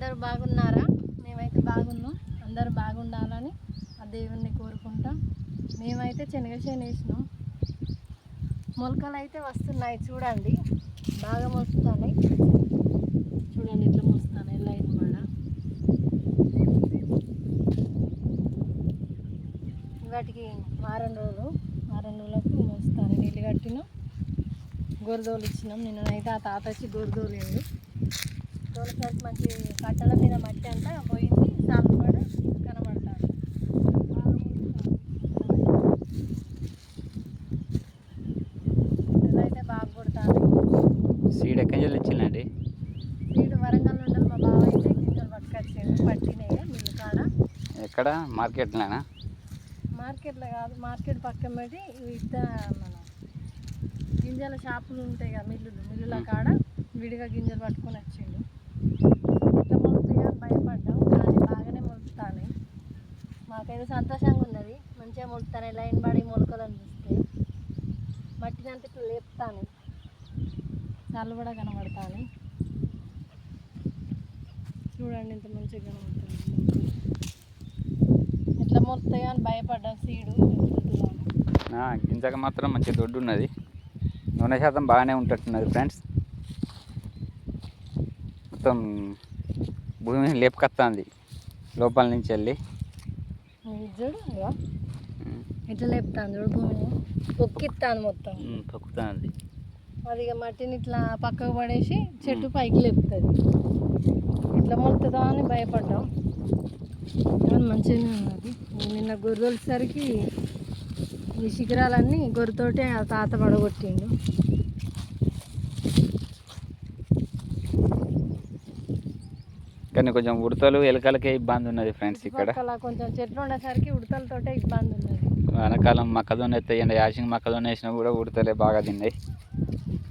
అందరూ బాగున్నారా? మేమైతే బాగున్నాం. అందరూ బాగుండాలని ఆ దేవుణ్ణి కోరుకుంటాం. మేమైతే శనగ వేసినాం. మొలకలు అయితే వస్తున్నాయి చూడండి. బాగా మొలుస్తున్నాయి. చూడండి ఇట్లా మొలుస్తాను ఎలా అనమాట వాటికి వారం రోజులు వారం రోజులకు మోస్తాను నీళ్ళు కట్టినాం. గొరదోలు ఇచ్చినాం. నిన్నైతే ఆ తాత వచ్చి గొరదోలేండు తోలసరికి మంచి కట్టల మీద మట్టి అంతా పోయింది. సాగు కూడా మోస్తాడు. ఇదైతే బాగా కొడతాను సీడ్ ఎక్కడి నుంచి వచ్చిందండి వీడు వరంగల్ నుండి మా బావ అయితే గింజలు పట్టుకొచ్చిండు పట్టినాయి మిల్లు కాడ. ఎక్కడ? మార్కెట్లోనా? మార్కెట్లో కాదు మార్కెట్ పక్కన పెట్టి ఇద్ద మన గింజల షాపులు ఉంటాయి కదా మిల్లులు. మిల్లుల కాడ విడిగా గింజలు పట్టుకొని వచ్చిండు ఇట్లా మొలుతాయి అని భయపడ్డాం కానీ బాగానే మొలుస్తాయి మాకైతే సంతోషంగా ఉన్నది. మంచిగా మొలుతాయి లైన్ పడి మొలకలను చూస్తే మట్టినంత ఇట్లా లేపుతాను. చల్లు కూడా కనబడతాను. చూడండి ఇంత మంచిగా కనబడుతుంది. ఎట్లా మొలుతాయో అని భయపడ్డాం సీడు. గింజక మాత్రం మంచి దొడ్డు ఉన్నది. నూనె శాతం బాగానే ఉంటున్నది ఫ్రెండ్స్ మొత్తం భూమి లేపుకొస్తుంది లోపల నుంచి వెళ్ళి. చూడు. ఇట్లా లేపుతాను చూడు భూమిని పొక్కిస్తాను మొత్తం. తొక్కుతుంది అది ఇక మట్టిని ఇట్లా పక్కకు పడేసి చెట్టు పైకి లేపుతుంది. ఇట్లా మొలుతుందా అని భయపడ్డాం. కానీ మంచిగానే ఉన్నది. నిన్న గొర్రెలసరికి ఈ శిఖరాలన్నీ గొర్రెతోటే తాత పడగొట్టిండు. కానీ కొంచెం ఉడతలు ఎలకలకే ఇబ్బంది ఉన్నది ఫ్రెండ్స్ ఇక్కడ. కొంచెం చెట్లు ఉండేసరికి ఉడతలతోటే ఇబ్బంది ఉన్నది. వానాకాలం మొక్కజొన్న ఎత్తాయండి యాసింగ్ మొక్కజొన్న వేసినా కూడా ఉడతలే బాగా తిన్నాయి.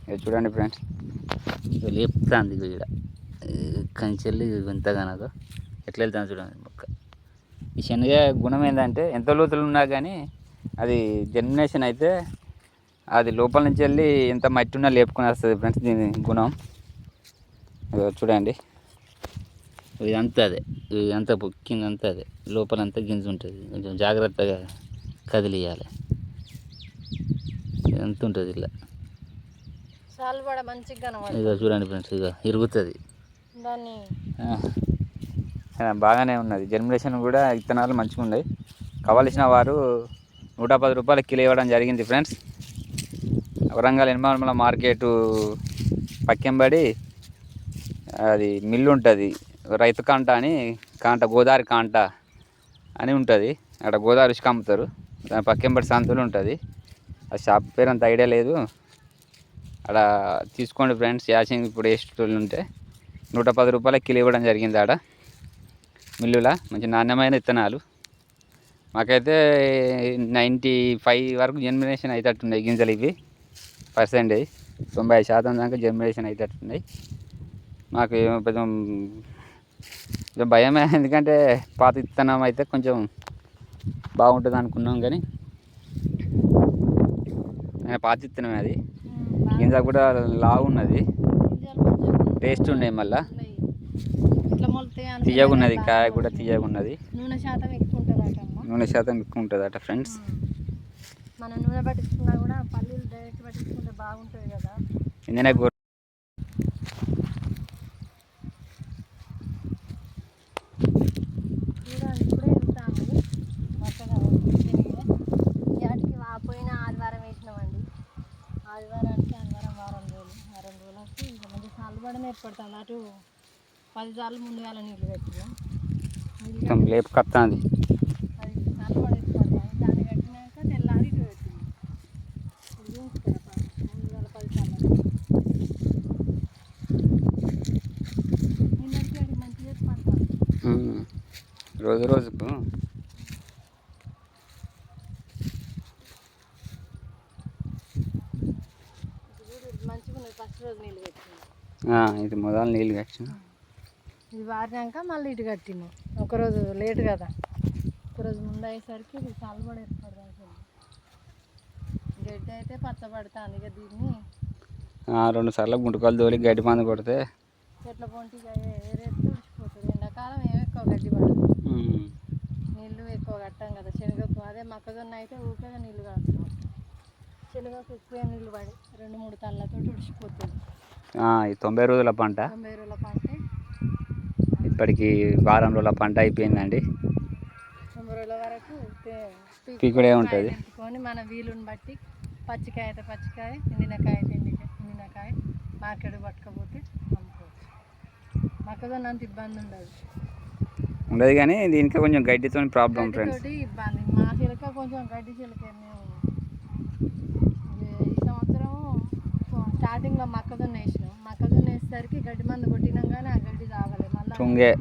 ఇక చూడండి ఫ్రెండ్స్. లేపుతుంది ఇక ఇక్కడ కంచెల్లి వింతగానదు. ఎట్లా వెళ్తాను చూడండి మొక్క. ఈ శనగ గుణం ఏంటంటే ఎంత లోతులు ఉన్నా కానీ అది జర్మినేషన్ అయితే అది లోపల నుంచి వెళ్ళి ఎంత మట్టి ఉన్నా లేపుకొని వస్తుంది ఫ్రెండ్స్ దీని గుణం. చూడండి. ఇదంతా అదే. ఇదంతా కిందంతా అదే. లోపలంతా గింజ ఉంటుంది. కొంచెం జాగ్రత్తగా కదిలియాలి. ఎంత ఉంటుంది ఇలా? ఇక చూడండి ఫ్రెండ్స్ ఇక ఇరుగుతుంది. బాగానే ఉన్నది. జర్మినేషన్ కూడా విత్తనాలు మంచిగా ఉన్నాయి. కావలసిన వారు నూట పది రూపాయలు కిలో ఇవ్వడం జరిగింది ఫ్రెండ్స్. వరంగల్ ఎనమాల మార్కెట్ పక్కెంబడి అది మిల్లు ఉంటుంది రైతు కాంట అని కాంట గోదావరి కాంట అని ఉంటుంది. అక్కడ గోదావరి ఇసుక అమ్ముతారు. దాని పక్కెంబడి సంతలు ఉంటుంది. ఆ షాప్ పేరు అంత ఐడియా లేదు. అక్కడ తీసుకోండి ఫ్రెండ్స్. యాసింగ్ ఇప్పుడు వేసేటోళ్ళు ఉంటే నూట పది రూపాయల కిలో ఇవ్వడం జరిగింది ఆడ. మిల్లులా మంచి నాణ్యమైన విత్తనాలు మాకైతే నైంటీ ఫైవ్ వరకు జర్మినేషన్ అవుతట్టున్నాయి గింజలు ఇవి. పర్సెంటేజ్. తొంభై శాతం దాకా జర్మినేషన్ అవుతట్టున్నాయి మాకు ఏమో కొంచెం భయమే ఎందుకంటే పాత విత్తనం అయితే కొంచెం బాగుంటుంది అనుకున్నాం కానీ పాత విత్తనమే అది. గింజ కూడా లావు ఉన్నది. టేస్ట్ ఉన్నాయి మళ్ళా. ఉన్నాయి. ఇట్లా మొలుతాయి అనుకున్నా తీయగా ఉన్నది కానీ కాయ కూడా తీయగా ఉన్నది. నూనె శాతం ఎక్కువ నూనె శాతం ఎక్కువ ఉంటుంది అట ఫ్రెండ్స్ మన నూనె పట్టించుకున్నా కూడా పల్లీలు డైరెక్ట్ పట్టించుకుంటే బాగుంటుంది కదా ఇంజనే గో చూడండి ఇప్పుడే వెళ్తాము మొత్తగా వాటికి పోయిన ఆదివారం వేసినామండి ఆదివారానికి ఆదివారం వారం రోజులు వారం రోజులకి ఇంకా చల్లబడనే ఏర్పడుతుంది అటు పది సార్లు ముందుగా నీళ్ళు పెట్టినాం. మొత్తం లేపు కత్తాంది. వేల. రోజు రోజుకు. మంచిగా ఫస్ట్ రోజు నీళ్ళు ఇది మొదలు నీళ్ళు కట్టిన. ఇది వారినాక మళ్ళీ ఇటు కట్టినాం ఒకరోజు లేట్ కదా. ఒకరోజు ముందు అయ్యేసరికి ఇది చల్లబడి ఏర్పడుతుంది అసలు గడ్డి అయితే పచ్చబడుతుంది ఇక దీన్ని. రెండు సార్లు గుంటకాలు తోలి గడ్డి మందు కొడితే చెట్ల పొంటి ఇక ఏ- ఏరేస్తే ఉడిచిపోతుంది ఎక్కువ గడ్డి పడదు. నీళ్ళు ఎక్కువ కట్టాం కదా. శనగకు అదే మొక్కజొన్న అయితే ఊరికే నీళ్ళు కడతాం శనగకు ఎక్కువ నీళ్ళు పడి రెండు మూడు ఆ, ఈ తొంభై రోజుల పంట. తొంభై రోజుల పంట. ఇప్పటికి వారం రోజుల పంట అయిపోయిందండి. తొంభై రోజుల వరకు పీకుడే ఉంటుంది. మన వీలుని బట్టి పచ్చికాయ అయితే పచ్చికాయ ఎండినకాయ అయితే ఎండినకాయ మార్కెట్ పట్టుకపోతే అమ్ముకోవచ్చు. మొక్కజొన్న అంత ఇబ్బంది ఉండదు. ఉండదు కానీ దీనికి కొంచెం గడ్డితో ప్రాబ్లం ఫ్రెండ్స్. ఇబ్బంది. మా చిలక కొంచెం గడ్డి చిలక మేము ఈ సంవత్సరం స్టార్టింగ్లో మొక్కజొన్న వేసినాం. మొక్కజొన్న వేసేసరికి గడ్డి మందు కొట్టినాం కానీ ఆ గడ్డి తాగలే మళ్ళీ తుంగే.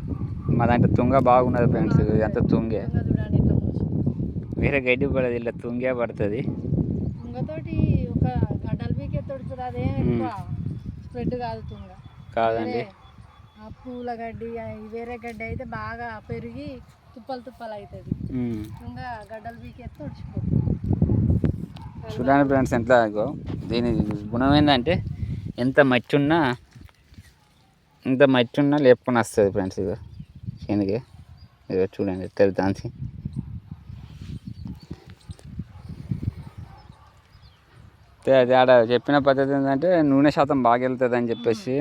మా దాంట్లో తుంగ బాగున్నది ఫ్రెండ్స్. అంత తుంగే. చూడండి ఇట్లా వేరే గడ్డి పడదు ఇలా తుంగే పడుతుంది. తుంగతోటి ఒక గడ్డల పీకే తోడుతుంది అదేం ఎక్కువ స్ప్రెడ్ కాదు తుంగ. కాదండి. పూల గడ్డి వేరే గడ్డి అయితే బాగా పెరిగి తుప్పలు తుప్పలు అవుతుంది. తుంగ గడ్డల పీకే తోడిచిపోతుంది చూడండి ఫ్రెండ్స్ ఎంత దీని గుణం ఏంటంటే ఎంత మట్టి ఉన్నా ఎంత మట్టి ఉన్నా లేపుకొని వస్తుంది ఫ్రెండ్స్ ఇగో శనగ ఇగో చూడండి తెలుతాంది అది ఆడ చెప్పిన పద్ధతి ఏంటంటే నూనె శాతం బాగా వెళ్తుంది అని చెప్పేసి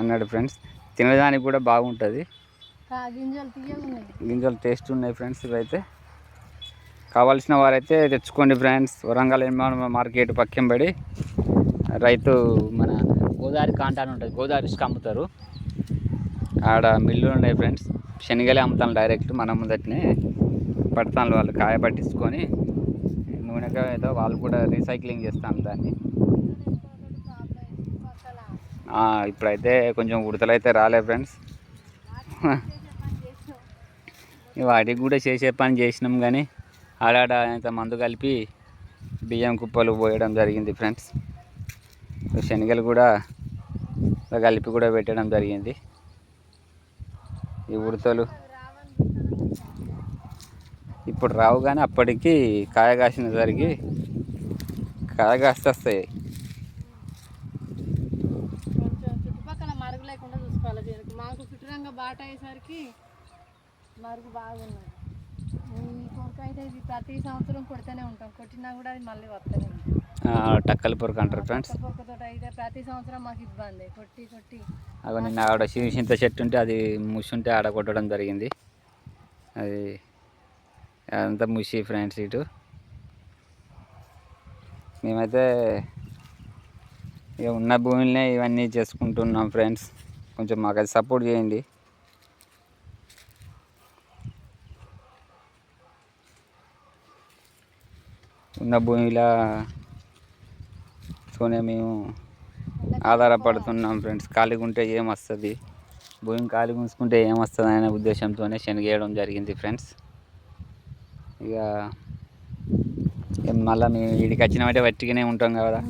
అన్నాడు ఫ్రెండ్స్. తినడానికి కూడా బాగుంటుంది. గింజలు టేస్ట్ ఉన్నాయి ఫ్రెండ్స్ ఇవైతే. కావాల్సిన వారైతే తెచ్చుకోండి ఫ్రెండ్స్. వరంగల్ మార్కెట్ పక్కన పడి రైతు మన గోదావరి కాంటాన్ ఉంటుంది. గోదావరి ఇసుక అమ్ముతారు. ఆడ మిల్లులు ఉన్నాయి ఫ్రెండ్స్. శనగలే అమ్ముతాను డైరెక్ట్ మన ముందటనే. పడతాను వాళ్ళు కాయ పట్టించుకొని. నూనెకాయ ఏదో వాళ్ళు కూడా రీసైక్లింగ్ చేస్తాను దాన్ని. ఇప్పుడైతే కొంచెం ఉడతలైతే రాలే ఫ్రెండ్స్. వాటికి కూడా చేసే పని చేసినాం. కానీ ఆడాడ ఇంత మందు కలిపి బియ్యం కుప్పలు పోయడం జరిగింది ఫ్రెండ్స్. శనగలు కూడా కలిపి కూడా పెట్టడం జరిగింది. ఈ ఉడతలు ఇప్పుడు రావు కానీ అప్పటికి కాయ కాసిన సరికి కాయ కాస్తాయి వస్తాయి చుట్టుపక్కల మరుగు లేకుండా చూసుకోవాలి మాకు చుట్టూరంగా బాట అయ్యేసరికి మరుగు బాగున్నది అయితే ఇది ప్రతి సంవత్సరం కొడుతూనే ఉంటాం. కొట్టినా కూడా అది మళ్ళీ వస్తూనే ఉంటుంది. ఆ, టక్కల పొరకు అంటారు ఫ్రెండ్స్. అయితే ప్రతి సంవత్సరం మాకు ఇబ్బంది. కొట్టి కొట్టి. అగో నిన్న ఆడ చింత చెట్టు ఉంటే అది ముసి ఆడ కొట్టడం జరిగింది. అది అదంతా ముసి ఫ్రెండ్స్ ఇటు. మేమైతే ఇక ఉన్న భూమిలోనే ఇవన్నీ చేసుకుంటున్నాం ఫ్రెండ్స్. కొంచెం మాకు అది సపోర్ట్ చేయండి. ఉన్న భూమిలో తోనే మేము ఆధారపడుతున్నాం ఫ్రెండ్స్. ఖాళీగా ఉంటే ఏం వస్తుంది భూమి ఖాళీగా ఉంచుకుంటే ఏం వస్తుంది అనే ఉద్దేశంతోనే శనగేయడం జరిగింది ఫ్రెండ్స్. ఇక మళ్ళీ మేము వీడికి వచ్చినామంటే వట్టిగానే ఉంటాం కదా.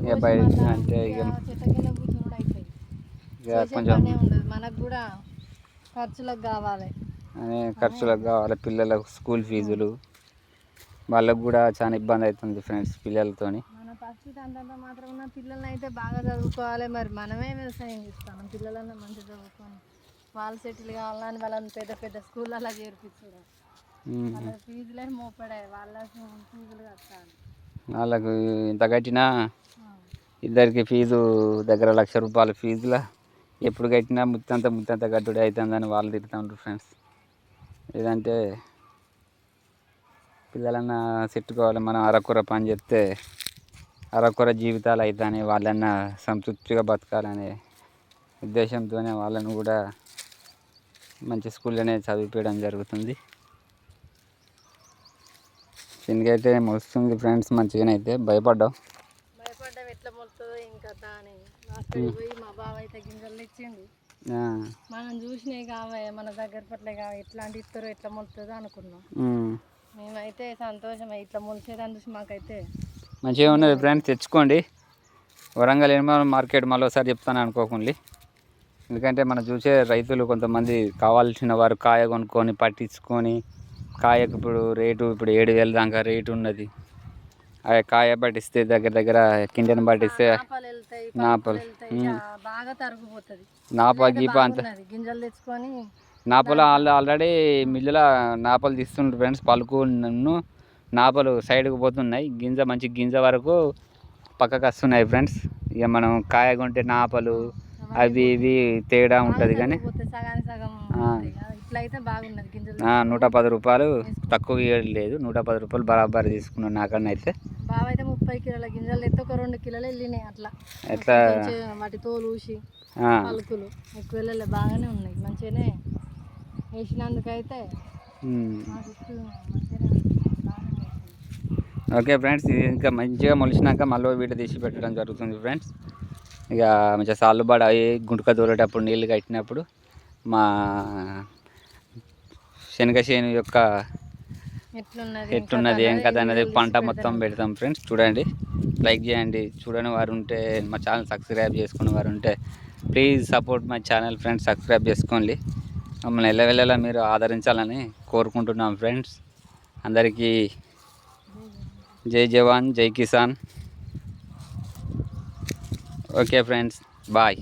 ఇక బయట అంటే ఇక ఇక కొంచెం మనకు కూడా ఖర్చులకు కావాలి. అనే ఖర్చులకు కావాలి. పిల్లలకు స్కూల్ ఫీజులు. వాళ్ళకు కూడా చాలా ఇబ్బంది అవుతుంది ఫ్రెండ్స్ పిల్లలతోని. మన పరిస్థితి అంతంత మాత్రం ఉన్న పిల్లల్ని అయితే బాగా చదువుకోవాలి మరి మనమే వ్యవసాయం చేస్తాం. పిల్లలన్నా మంచిగా చదువుకొని వాళ్ళు సెటిల్ కావాలని వాళ్ళని పెద్ద పెద్ద స్కూళ్ళలో చేర్పించడం. వాళ్ళ ఫీజులే మోపడే వాళ్ళ ఫీజులు కట్టాలి. వాళ్ళకు ఇంత కట్టినా. ఇద్దరికి ఫీజు దగ్గర లక్ష రూపాయల ఫీజులా ఎప్పుడు కట్టినా ముత్తంత ముత్తంత కట్టుడు అవుతుందని వాళ్ళు తిడుతుంటారు ఫ్రెండ్స్. లేదంటే పిల్లలన్నా చెట్టుకోవాలి మనం అరకొర పని చేస్తే అరకొర జీవితాలు అవుతాయని వాళ్ళన్నా సంతృప్తిగా బతకాలనే ఉద్దేశంతోనే వాళ్ళను కూడా మంచి స్కూల్లోనే చదివిపించడం జరుగుతుంది. దీనికైతే మొలుస్తుంది ఫ్రెండ్స్ మంచిగానైతే భయపడ్డాం. భయపడ్డాం ఎట్లా మొలుతుందో ఇంకా దాని అక్కడికి పోయి మా బావ అయితే గింజలు ఇచ్చిండు ఆ, మనం చూసినవి కావే మన దగ్గర పట్ల కావే ఎట్లాంటి ఇస్తారో ఎట్లా మొలుతుందో అనుకున్నాం. మేమైతే సంతోషం ఇట్లా మొలిచేదాన్ని చూసి మాకైతే మంచిగా ఉన్నది ఫ్రెండ్స్. తెచ్చుకోండి. వరంగల్ ఎనిమల్ మార్కెట్ మరోసారి చెప్తాను అనుకోకుండా. ఎందుకంటే మనం చూసే రైతులు కొంతమంది కావాల్సిన వారు కాయ కొనుక్కొని పట్టించుకొని కాయకు ఇప్పుడు రేటు ఇప్పుడు ఏడు వేల దాకా రేటు ఉన్నది. ఆ కాయ పట్టిస్తే దగ్గర దగ్గర కిండని పట్టిస్తే నాపాలు బాగా తరుగుపోతుంది నాపా గీపా అంత. గింజలు తెచ్చుకొని నాపలు ఆల్రెడీ మిల్లులో నాపలు తీస్తుండ్రు ఫ్రెండ్స్ పలుకు నన్ను. నాపలు సైడ్కి పోతున్నాయి. గింజ మంచి గింజ వరకు పక్కకు వస్తున్నాయి ఫ్రెండ్స్. ఇక మనం కాయ కొంటే నాపలు అవి ఇవి తేడా ఉంటుంది కానీ నూట పది రూపాయలు తక్కువ లేదు. నూట పది రూపాయలు బరాబర్ తీసుకున్నాను నాకన్నా అయితే. బావ అయితే ముప్పై కిలోల గింజలు ఎత్తే ఒక రెండు కిలోలు వెళ్ళినాయి అట్లా. ఎట్లా? వాటి తోలు ఊసి పలుకులు. ఎక్కువ బాగానే ఉన్నాయి. మంచిగానే వేసినందుకైతే. ఓకే ఫ్రెండ్స్ ఇది ఇంకా మంచిగా మొలిచినాక మళ్ళీ వీడియో తీసి పెట్టడం జరుగుతుంది ఫ్రెండ్స్. ఇక మంచిగా సాల్లుబాడు అవి గుంటక దూరేటప్పుడు నీళ్ళు కట్టినప్పుడు మా శనగ చేను యొక్క ఎట్లున్నది ఏం కథ అనేది పంట మొత్తం పెడతాం ఫ్రెండ్స్. చూడండి లైక్ చేయండి. చూడని వారు ఉంటే మా ఛానల్ సబ్స్క్రైబ్ చేసుకునే వారు ఉంటే please support my channel friends subscribe చేసుకోండి. మమ్మల్ని ఎల్లవెల్లలా మీరు ఆదరించాలని కోరుకుంటున్నాం ఫ్రెండ్స్. అందరికీ జై జవాన్ జై కిసాన్. Okay friends bye.